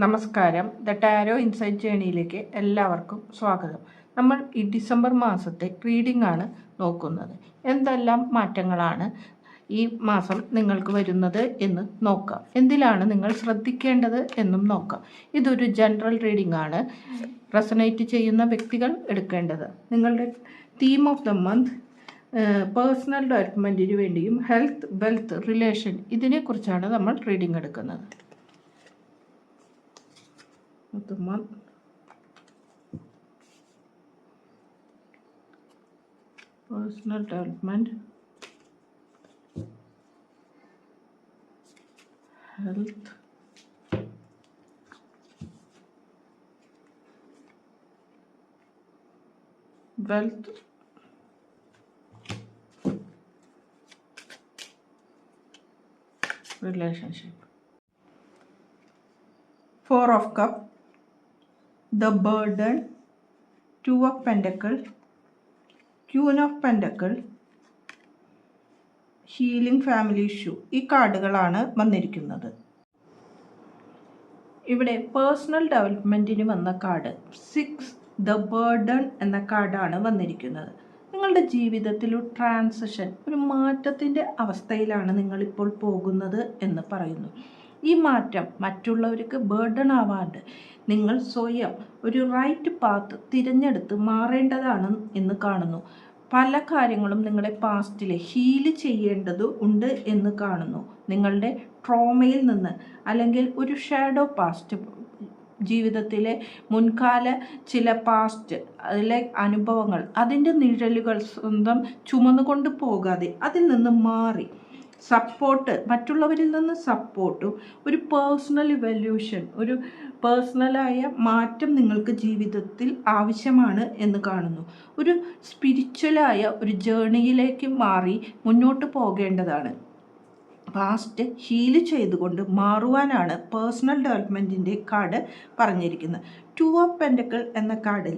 നമസ്കാരം. The tarot insight ജേണിയിലേക്ക് എല്ലാവർക്കും സ്വാഗതം. നമ്മൾ ഈ ഡിസംബർ മാസത്തെ റീഡിംഗ് ആണ് നോക്കുന്നത്. എന്തെല്ലാം മാറ്റങ്ങളാണ് ഈ മാസം നിങ്ങൾക്ക് വരുന്നത് എന്ന് നോക്കാം. എന്തിലാണ് നിങ്ങൾ ശ്രദ്ധിക്കേണ്ടത് എന്നും നോക്കാം. ഇതൊരു ജനറൽ റീഡിംഗ് ആണ്. റെസനേറ്റ് ചെയ്യുന്ന വ്യക്തികൾ എടുക്കേണ്ടത്. നിങ്ങളുടെ theme of the month personal ഡെവലപ്മെന്റിന് വേണ്ടിയും ഹെൽത്ത് വെൽത്ത് റിലേഷൻ ഇതിനെക്കുറിച്ചാണ് നമ്മൾ റീഡിംഗ് എടുക്കുന്നത്. Of the month. Personal development, health, wealth, relationship. Four of Cup, the burden, two of Pentacle, Queen of Pentacle, healing family issue ഈ കാർഡുകളാണ് വന്നിരിക്കുന്നത്. ഇവിടെ personal ഡെവലപ്മെന്റിന് വന്ന card. Six the burden എന്ന കാർഡാണ് വന്നിരിക്കുന്നത്. നിങ്ങളുടെ ജീവിതത്തിൽ ഒരു ട്രാൻസിഷൻ ഒരു മാറ്റത്തിന്റെ അവസ്ഥയിലാണ് നിങ്ങളിപ്പോൾ പോകുന്നത് എന്ന് പറയുന്നു. ഈ മാറ്റം മറ്റുള്ളവർക്ക് ബേർഡൺ ആവാണ്ട് നിങ്ങൾ സ്വയം ഒരു റൈറ്റ് പാത്ത് തിരഞ്ഞെടുത്ത് മാറേണ്ടതാണ് എന്ന് കാണുന്നു. പല കാര്യങ്ങളും നിങ്ങളെ പാസ്റ്റിൽ ഹീൽ ചെയ്യേണ്ടത് ഉണ്ട് എന്ന് കാണുന്നു. നിങ്ങളുടെ ട്രോമയിൽ നിന്ന് അല്ലെങ്കിൽ ഒരു ഷാഡോ പാസ്റ്റ് ജീവിതത്തിലെ മുൻകാല ചില പാസ്റ്റ് അതിലെ അനുഭവങ്ങൾ അതിന്റെ നിഴലുകൾ സ്വന്തം ചുമന്നുകൊണ്ട് പോകാതെ അതിൽ നിന്ന് മാറി സപ്പോർട്ട് മറ്റുള്ളവരിൽ നിന്ന് സപ്പോർട്ടും ഒരു പേഴ്സണൽ ഇവല്യൂഷൻ ഒരു പേഴ്സണലായ മാറ്റം നിങ്ങൾക്ക് ജീവിതത്തിൽ ആവശ്യമാണ് എന്ന് കാണുന്നു. ഒരു സ്പിരിച്വലായ ഒരു ജേണിയിലേക്ക് മാറി മുന്നോട്ട് പോകേണ്ടതാണ്. പാസ്റ്റ് ഹീൽ ചെയ്തുകൊണ്ട് മാറുവാനാണ് പേഴ്സണൽ ഡെവലപ്മെന്റിന്റെ കാർഡ് പറഞ്ഞിരിക്കുന്നത്. ടു ഓഫ് പെൻഡക്കിൾ എന്ന കാർഡിൽ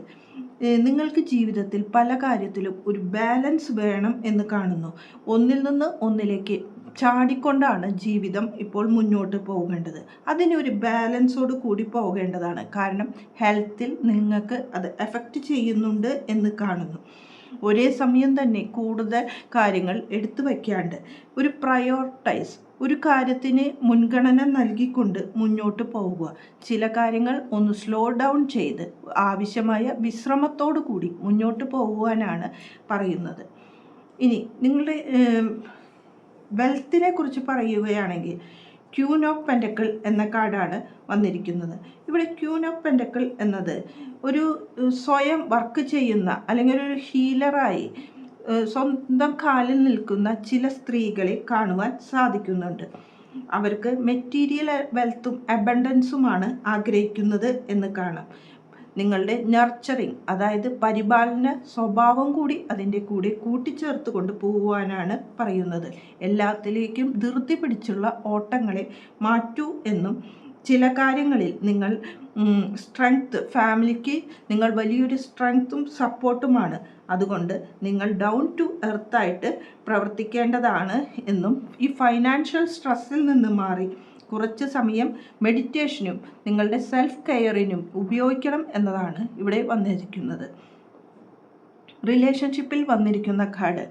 നിങ്ങൾക്ക് ജീവിതത്തിൽ പല കാര്യത്തിലും ഒരു ബാലൻസ് വേണം എന്ന് കാണുന്നു. ഒന്നിൽ നിന്ന് ഒന്നിലേക്ക് ചാടിക്കൊണ്ടാണ് ജീവിതം ഇപ്പോൾ മുന്നോട്ട് പോകേണ്ടത്. അതിനൊരു ബാലൻസോട് കൂടി പോകേണ്ടതാണ്. കാരണം ഹെൽത്തിൽ നിങ്ങൾക്ക് അത് എഫക്റ്റ് ചെയ്യുന്നുണ്ട് എന്ന് കാണുന്നു. ഒരേ സമയം തന്നെ കൂടുതൽ കാര്യങ്ങൾ എടുത്തു വയ്ക്കാണ്ട് ഒരു പ്രയോറിറ്റൈസ് ഒരു കാര്യത്തിന് മുൻഗണന നൽകിക്കൊണ്ട് മുന്നോട്ട് പോവുക. ചില കാര്യങ്ങൾ ഒന്ന് സ്ലോ ഡൗൺ ചെയ്ത് ആവശ്യമായ വിശ്രമത്തോടു കൂടി മുന്നോട്ട് പോകുവാനാണ് പറയുന്നത്. ഇനി നിങ്ങളുടെ വെൽത്തിനെ കുറിച്ച് പറയുകയാണെങ്കിൽ ക്യൂൻ ഓഫ് പെൻഡക്കിൾ എന്ന കാർഡാണ് വന്നിരിക്കുന്നത്. ഇവിടെ ക്യൂൻ ഓഫ് പെൻഡക്കിൾ എന്നത് ഒരു സ്വയം വർക്ക് ചെയ്യുന്ന അല്ലെങ്കിൽ ഒരു ഹീലറായി സ്വന്തം കാലിൽ നിൽക്കുന്ന ചില സ്ത്രീകളെ കാണുവാൻ സാധിക്കുന്നുണ്ട്. അവർക്ക് മെറ്റീരിയൽ വെൽത്തും അബണ്ടൻസുമാണ് ആഗ്രഹിക്കുന്നത് എന്ന് കാണാം. നിങ്ങളുടെ നർച്ചറിങ് അതായത് പരിപാലന സ്വഭാവം കൂടി അതിന്റെ കൂടെ കൂട്ടിച്ചേർത്ത് കൊണ്ട് പോകുവാനാണ് പറയുന്നത്. എല്ലാത്തിലേക്കും ധൃതി പിടിച്ചുള്ള ഓട്ടങ്ങളെ മാറ്റൂ എന്നും ചില കാര്യങ്ങളിൽ നിങ്ങൾ സ്ട്രെങ്ത്ത് ഫാമിലിക്ക് നിങ്ങൾ വലിയൊരു സ്ട്രെങ്ത്തും സപ്പോർട്ടുമാണ് അതുകൊണ്ട് നിങ്ങൾ ഡൗൺ ടു എർത്തായിട്ട് പ്രവർത്തിക്കേണ്ടതാണ് എന്നും ഈ ഫൈനാൻഷ്യൽ സ്ട്രെസ്സിൽ നിന്ന് മാറി കുറച്ച് സമയം മെഡിറ്റേഷനും നിങ്ങളുടെ സെൽഫ് കെയറിനും ഉപയോഗിക്കണം എന്നതാണ് ഇവിടെ വന്നിരിക്കുന്നത്. റിലേഷൻഷിപ്പിൽ വന്നിരിക്കുന്ന കാർഡ്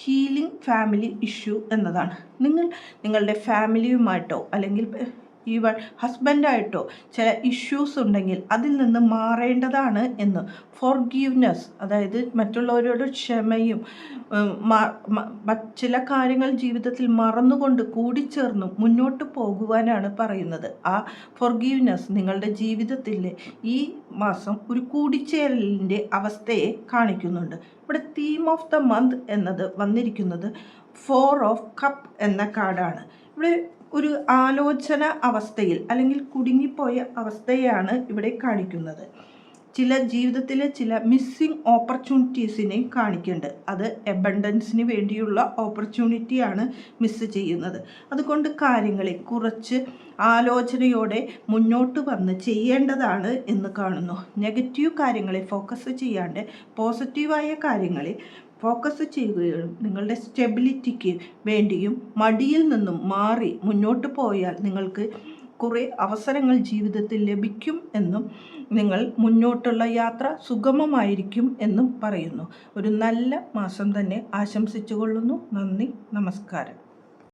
ഹീലിംഗ് ഫാമിലി ഇഷ്യൂ എന്നതാണ്. നിങ്ങൾ നിങ്ങളുടെ ഫാമിലിയുമായിട്ടോ അല്ലെങ്കിൽ ഈവൺ ഹസ്ബൻഡായിട്ടോ ചില ഇഷ്യൂസ് ഉണ്ടെങ്കിൽ അതിൽ നിന്ന് മാറേണ്ടതാണ് എന്ന്. ഫോർ ഗീവ്നെസ് അതായത് മറ്റുള്ളവരോട് ക്ഷമയും ചില കാര്യങ്ങൾ ജീവിതത്തിൽ മറന്നുകൊണ്ട് കൂടിച്ചേർന്നും മുന്നോട്ട് പോകുവാനാണ് പറയുന്നത്. ആ ഫോർ ഗീവ്നെസ് നിങ്ങളുടെ ജീവിതത്തിലെ ഈ മാസം ഒരു കൂടിച്ചേരലിന്റെ അവസ്ഥയെ കാണിക്കുന്നുണ്ട്. ഇവിടെ തീം ഓഫ് ദ മന്ത് എന്നത് വന്നിരിക്കുന്നത് ഫോർ ഓഫ് കപ്പ് എന്ന കാർഡാണ്. ഇവിടെ ഒരു ആലോചന അവസ്ഥയിൽ അല്ലെങ്കിൽ കുടുങ്ങിപ്പോയ അവസ്ഥയാണ് ഇവിടെ കാണിക്കുന്നത്. ചില ജീവിതത്തിലെ ചില മിസ്സിങ് ഓപ്പർച്യൂണിറ്റീസിനെ കാണിക്കേണ്ടത് അത് എബണ്ടൻസിന് വേണ്ടിയുള്ള ഓപ്പർച്യൂണിറ്റിയാണ് മിസ്സ് ചെയ്യുന്നത്. അതുകൊണ്ട് കാര്യങ്ങളെ കുറച്ച് ആലോചനയോടെ മുന്നോട്ട് വന്ന് ചെയ്യേണ്ടതാണ് എന്ന് കാണുന്നു. നെഗറ്റീവ് കാര്യങ്ങളെ ഫോക്കസ് ചെയ്യാണ്ട് പോസിറ്റീവായ കാര്യങ്ങളെ ഫോക്കസ് ചെയ്യുകയും നിങ്ങളുടെ സ്റ്റെബിലിറ്റിക്ക് വേണ്ടിയും മടിയിൽ നിന്നും മാറി മുന്നോട്ട് പോയാൽ നിങ്ങൾക്ക് കുറേ അവസരങ്ങൾ ജീവിതത്തിൽ ലഭിക്കും എന്നും നിങ്ങൾ മുന്നോട്ടുള്ള യാത്ര സുഗമമായിരിക്കും എന്നും പറയുന്നു. ഒരു നല്ല മാസം തന്നെ ആശംസിച്ചുകൊള്ളുന്നു. നന്ദി. നമസ്കാരം.